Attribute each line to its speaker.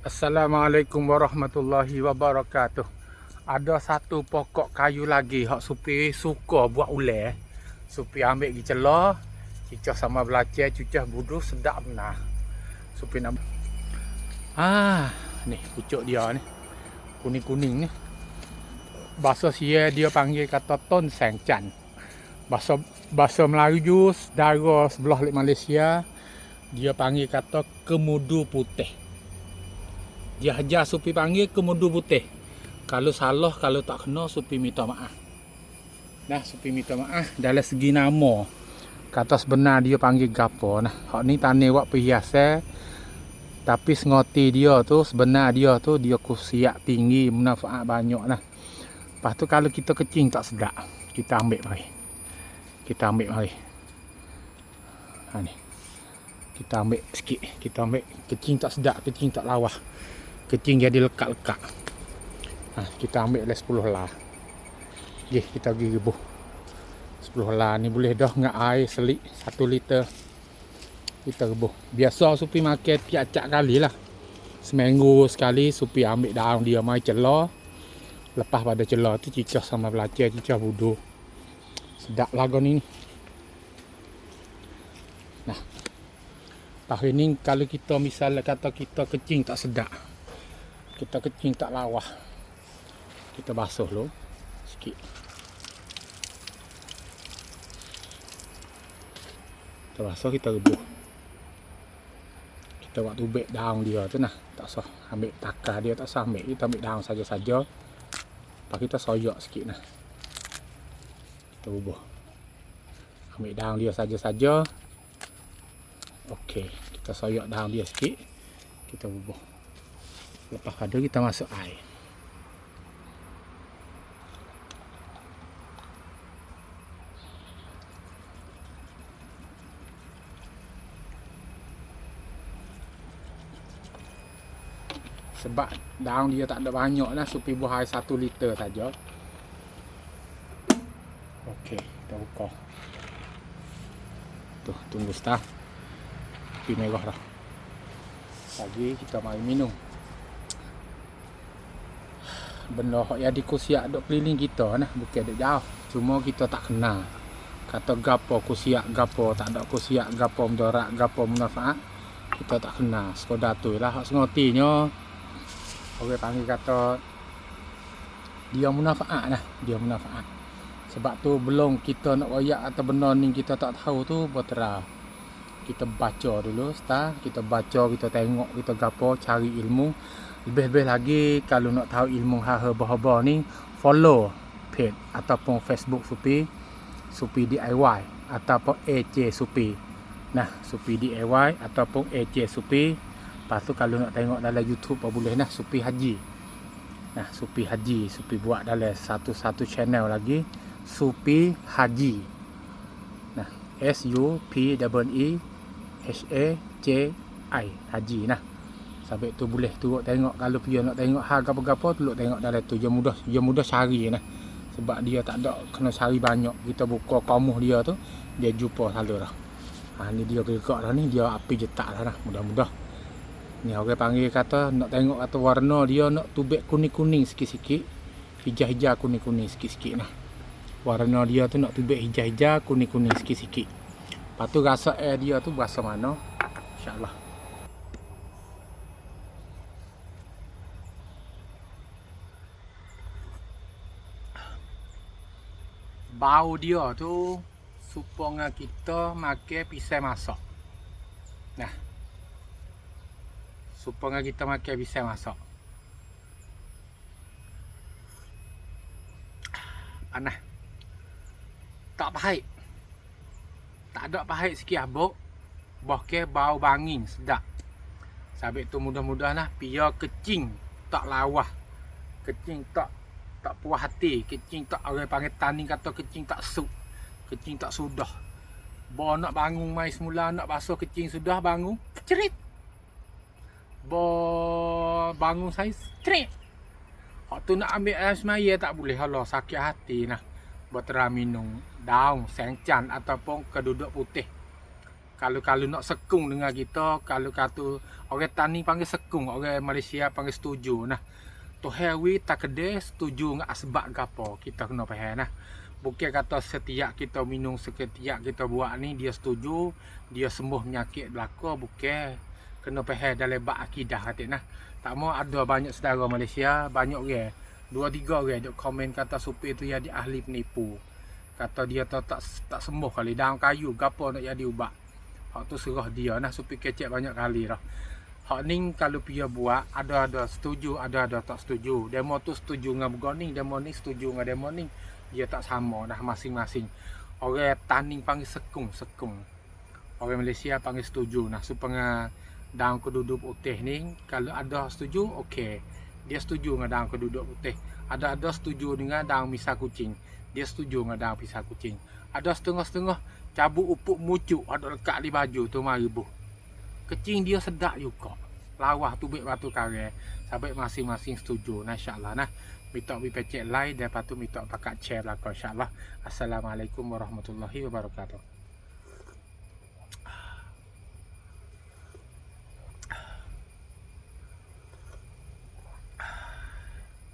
Speaker 1: Assalamualaikum warahmatullahi wabarakatuh. Ada satu pokok kayu lagi hak supi suka buat ular. Supi ambil pergi celah, cicah sama belacan, cucah budu sedap benar. Supi nak Ah, ni pucuk dia ni. Kuning-kuning ni. Bahasa sia dia panggil kata ton sengcan. Bahasa bahasa Melayu saudara sebelah lek Malaysia dia panggil kata kemudu putih. Dia hajar supi panggil kemudu putih. Kalau salah, kalau tak kena, supi minta maaf. Nah, supi minta maaf dalam segi nama. Kata sebenar dia panggil gapo nah. Hak ni tane wak perhiasan. Tapi sengoti dia tu sebenar dia tu dia kusiak tinggi, manfaat banyak nah. Lepas tu kalau kita kecing tak sedap, kita ambil mari. Kita ambil mari. Ha ni. Kita ambil sikit, kita ambil kecing tak sedap, kecing tak lawah kecing jadi lekat-lekat. Ha, kita ambil lah 10 lah. Okey, kita pergi rebuh. 10 lah ni boleh dah dengan air selik 1 liter. Kita rebuh. Biasa supi makan tiap cak kali lah. Seminggu sekali supi ambil daun dia mai celah. Lepas pada celah tu cicah sama belacan, cicah budu. Sedap lagu ni. Nah. Tahun ni kalau kita misalnya kata kita kecing tak sedap kita kecing tak lawah. Kita basuh dulu sikit. Kita basuh kita rebuh. Kita buat tubik daun dia tu nah. Tak usah ambil takar dia tak usah ambil. Kita ambil daun saja-saja. Lepas kita soyak sikit nah. Kita rebuh. Ambil daun dia saja-saja. Okey, kita soyak daun dia sikit. Kita bubuh Lepas pada kita masuk air. Sebab daun dia tak ada banyak lah. Supi buah air satu liter saja. Okey, kita buka. Tuh, tunggu start. Api merah dah. Lagi kita mari minum benda yang dikusiak dok keliling kita nah bukan dok jauh. Cuma kita tak kenal. Kata gapo kusiak gapo tak ada kusiak gapo mudarat gapo manfaat kita tak kenal. Sekadar tu lah hak sengotinya. Orang panggil kata dia manfaat lah dia manfaat sebab tu belum kita nak royak atau benda ni kita tak tahu tu berterang kita baca dulu start kita baca kita tengok kita gapo cari ilmu lebih-lebih lagi kalau nak tahu ilmu hal haba ni follow page ataupun Facebook Supi Supi DIY ataupun AC Supi. Nah, Supi DIY ataupun AC Supi. Lepas tu kalau nak tengok dalam YouTube pun boleh nah Supi Haji. Nah, Supi Haji, Supi buat dalam satu-satu channel lagi Supi Haji. Nah, S U P E E H A J I Haji nah. Sampai tu boleh turut tengok kalau dia nak tengok hal apa-apa tu tengok dalam tu. Dia mudah dia mudah cari nah. Sebab dia tak ada kena cari banyak. Kita buka kamuh dia tu dia jumpa selalu dah. Ha ni dia gerak dah ni dia api jetak dah nah. Mudah-mudah. Ni orang panggil kata nak tengok kata warna dia nak tubik kuning-kuning sikit-sikit. Hijau-hijau kuning-kuning sikit-sikit nah. Warna dia tu nak tubik hijau-hijau kuning-kuning sikit-sikit. Lepas tu rasa air dia tu berasa mana? InsyaAllah. Bau dia tu supaya kita makan pisang masak. Nah. Supaya kita makan pisang masak. Panas. Tak pahit. Tak ada pahit sikit abuk. Bahkan bau bangin sedap. Sabit tu mudah-mudahan lah. Pia kecing tak lawah. Kecing tak tak puas hati kecing tak orang panggil tani kata kecing tak sup kecing tak sudah. Bo nak bangun mai semula nak basuh kecing sudah bangun cerit. Bo bangun saya cerit. Hak tu nak ambil air semaya tak boleh. Allah sakit hati nah. Buat minum daun sengcan ataupun keduduk putih. Kalau kalau nak sekung dengan kita kalau kata orang tani panggil sekung orang Malaysia panggil setuju nah tu hewi tak kede setuju dengan asbab gapo? Kita kena faham nah. Bukan kata setiap kita minum setiap kita buat ni dia setuju dia sembuh penyakit belaka bukan kena faham dalam bab akidah kata nah. Tak mau ada banyak saudara Malaysia banyak orang. Dua tiga orang duk komen kata supir tu jadi ahli penipu. Kata dia tak tak, tak sembuh kali. Dalam kayu gapo nak jadi ubat Hak tu serah dia nah supir kecek banyak kali dah. Hak ni kalau dia buat ada-ada setuju, ada-ada tak setuju. Demo tu setuju dengan begoni, demo ni setuju dengan demo ni. Dia tak sama dah masing-masing. Orang tanding panggil sekung, sekung. Orang Malaysia panggil setuju nah supaya daun keduduk putih ni kalau ada setuju okey. Dia setuju dengan daun keduduk putih. Ada-ada setuju dengan daun misal kucing. Dia setuju dengan daun pisah kucing. Ada setengah-setengah cabut upuk mucuk ada lekat di baju tu mari bu. Kecing dia sedap juga. Lawah tu baik batu kare. Sampai masing-masing setuju. Nah insyaAllah nah. Minta bi pecek like dan tu minta pakat share lah insyaAllah. Assalamualaikum warahmatullahi wabarakatuh.